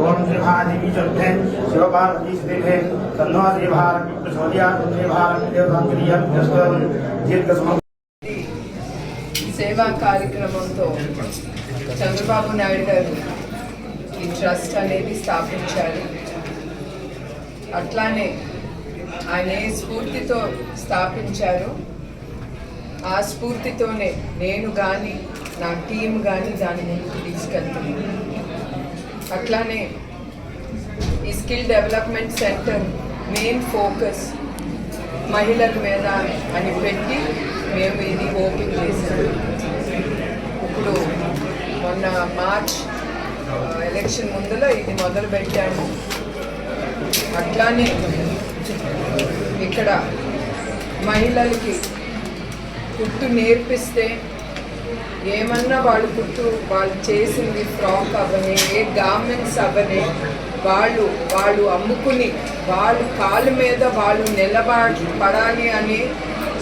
ఓం శ్రీభాదేవి శివపార్వతీ తన్నో శ్రీభారం శ్రీభారం దీర్ఘ సేవా కార్యక్రమంతో చంద్రబాబు నాయుడు గారు ఈ ట్రస్ట్ అనేది స్థాపించారు అట్లానే ఆయన ఏ స్ఫూర్తితో స్థాపించారు ఆ స్ఫూర్తితోనే నేను కానీ నా టీం కానీ దాని ముందుకు తీసుకెళ్తుంది. అట్లానే ఈ skill development centre main focus మహిళల మీద అని పెట్టి మేము ఇది ఓపెన్ చేసాము ఇప్పుడు మొన్న మార్చ్ ఎలక్షన్ ముందులో ఇది మొదలు పెట్టాము అట్లానే ఇక్కడ మహిళలకి కుట్టు నేర్పిస్తే ఏమన్నా వాళ్ళు కుట్టు వాళ్ళు చేసింది ఫ్రాక్ అవ్వనే ఏ గార్మెంట్స్ అవ్వనే వాళ్ళు వాళ్ళు అమ్ముకుని వాళ్ళు కాళ్ళ మీద వాళ్ళు నిలబడి పడాలి అనే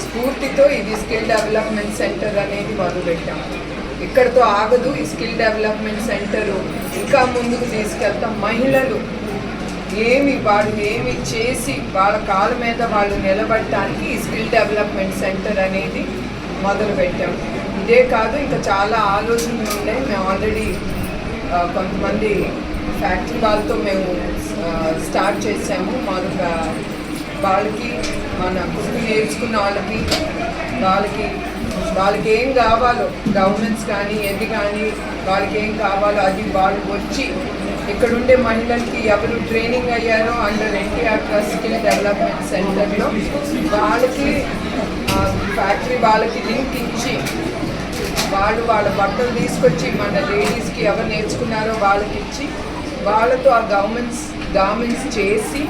స్ఫూర్తితో ఇది స్కిల్ డెవలప్మెంట్ సెంటర్ అనేది మొదలుపెట్టాం. ఇక్కడతో ఆగదు ఈ స్కిల్ డెవలప్మెంట్ సెంటరు ఇంకా ముందుకు తీసుకెళ్తాం. మహిళలు ఏమి వాళ్ళు ఏమి చేసి వాళ్ళ కాళ్ళ మీద వాళ్ళు నిలబడటానికి ఈ స్కిల్ డెవలప్మెంట్ సెంటర్ అనేది మొదలుపెట్టాం. ఇదే కాదు ఇంకా చాలా ఆలోచనలు ఉన్నాయి. మేము ఆల్రెడీ కొంతమంది ఫ్యాక్టరీ వాళ్ళతో మేము స్టార్ట్ చేసాము. మామూలుగా వాళ్ళకి మన కుటుంబం నేర్చుకున్న వాళ్ళకి వాళ్ళకి వాళ్ళకి ఏం కావాలో గవర్నమెంట్స్ కానీ ఏది కానీ వాళ్ళకి ఏం కావాలో అది వాళ్ళు వచ్చి ఇక్కడ ఉండే మహిళలకి ఎవరు ట్రైనింగ్ అయ్యారో under NTR trust skill development సెంటర్లో వాళ్ళకి ఫ్యాక్టరీ వాళ్ళకి లింక్ ఇచ్చి వాళ్ళు వాళ్ళ బట్టలు తీసుకొచ్చి మన లేడీస్కి ఎవరు నేర్చుకున్నారో వాళ్ళకి ఇచ్చి వాళ్ళతో ఆ గవర్నమెంట్స్ గవర్నమెంట్స్ చేసి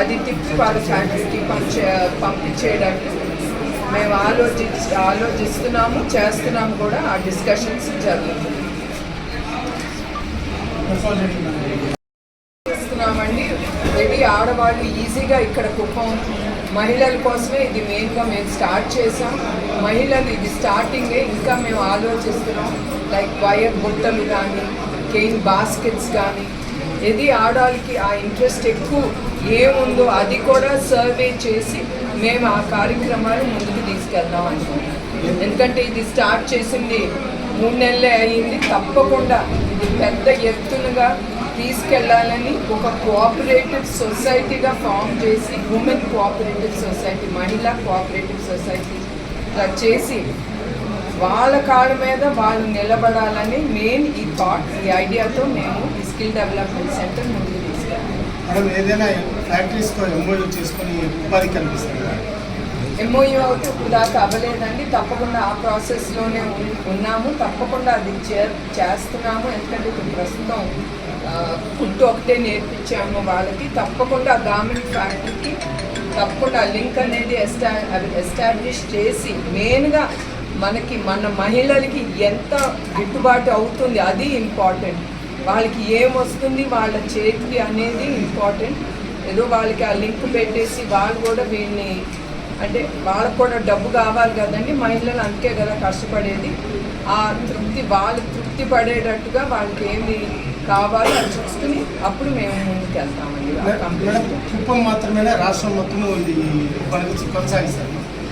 అది తిప్పి వాళ్ళ ఫ్యాక్టరీకి పంచే పంపించేయడానికి మేము ఆలోచి ఆలోచిస్తున్నాము చేస్తున్నాము కూడా ఆ డిస్కషన్స్ జరుగుతుంది చేస్తున్నామండి. ఇది ఆడవాళ్ళు ఈజీగా ఇక్కడ కుప్పం మహిళల కోసమే ఇది మెయిన్గా మేము స్టార్ట్ చేసాం మహిళలు ఇది స్టార్టింగే ఇంకా మేము ఆలోచిస్తున్నాం. లైక్ వైర్ బుట్టలు కానీ కేన్ బాస్కెట్స్ కానీ ఇది ఆడవాళ్ళకి ఆ ఇంట్రెస్ట్ ఎక్కువ ఏముందో అది కూడా సర్వే చేసి మేము ఆ కార్యక్రమాలు ముందుకు తీసుకెళ్దాం అనుకుంటున్నాం. ఎందుకంటే ఇది స్టార్ట్ చేసింది మూడు నెలలే అయ్యింది తప్పకుండా ఇది పెద్ద ఎత్తునగా తీసుకెళ్ళాలని ఒక కోఆపరేటివ్ సొసైటీగా ఫామ్ చేసి ఉమెన్ కోఆపరేటివ్ సొసైటీ మహిళా కోఆపరేటివ్ సొసైటీ చేసి వాళ్ళ కాళ్ళ మీద వాళ్ళు నిలబడాలని మెయిన్ ఈ థాట్ ఈ ఐడియాతో మేము ఈ స్కిల్ డెవలప్మెంట్ సెంటర్ ముందుకు తీసుకెళ్ళాం. మేడం ఏదైనా ఫ్యాక్టరీస్తో ఎంఓయూ చేసుకొని ఉపాధి కల్పిస్తుంది ఎంఓయూ అయితే ఇప్పుడు దాకా అవ్వలేదండి. తప్పకుండా ఆ ప్రాసెస్లోనే ఉన్- ఉన్నాము. తప్పకుండా అది చే చేస్తున్నాము. ఎందుకంటే ఇప్పుడు ప్రస్తుతం ఫుడ్ ఒకటే నేర్పించాము వాళ్ళకి. తప్పకుండా ఆ గార్మెంట్ ఫ్యాక్టరీకి తప్పకుండా లింక్ అనేది ఎస్టా అది ఎస్టాబ్లిష్ చేసి మెయిన్గా మనకి మన మహిళలకి ఎంత గిట్టుబాటు అవుతుంది అది ఇంపార్టెంట్. వాళ్ళకి ఏమొస్తుంది వాళ్ళ చేతికి అనేది ఇంపార్టెంట్. ఏదో వాళ్ళకి ఆ లింక్ పెట్టేసి వాళ్ళు కూడా వీళ్ళని అంటే వాళ్ళకు కూడా డబ్బు కావాలి కదండి మహిళలు అందుకే కదా కష్టపడేది. ఆ తృప్తి వాళ్ళు తృప్తి పడేటట్టుగా వాళ్ళకి ఏమి కావాలో అది చూసుకుని అప్పుడు మేము ముందుకు వెళ్తామండి. కుప్పం మాత్రమేనా? రాష్ట్రం మొత్తం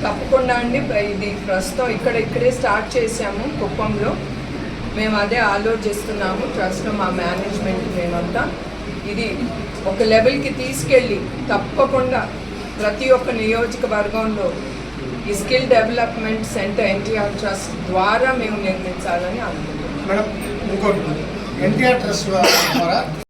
తప్పకుండా అండి. ఇది ప్రస్తుతం ఇక్కడ ఇక్కడే స్టార్ట్ చేసాము కుప్పంలో. మేము అదే ఆలోచిస్తున్నాము ట్రస్ట్లో మా మేనేజ్మెంట్ మేమంతా ఇది ఒక లెవెల్కి తీసుకెళ్ళి తప్పకుండా ప్రతి ఒక్క నియోజకవర్గంలో ఈ skill development centre NTR trust ద్వారా మేము నిర్మించాలని అనుకుంటున్నాం. మేడం ఇంకోటి ఎన్టీఆర్ ట్రస్ట్ ద్వారా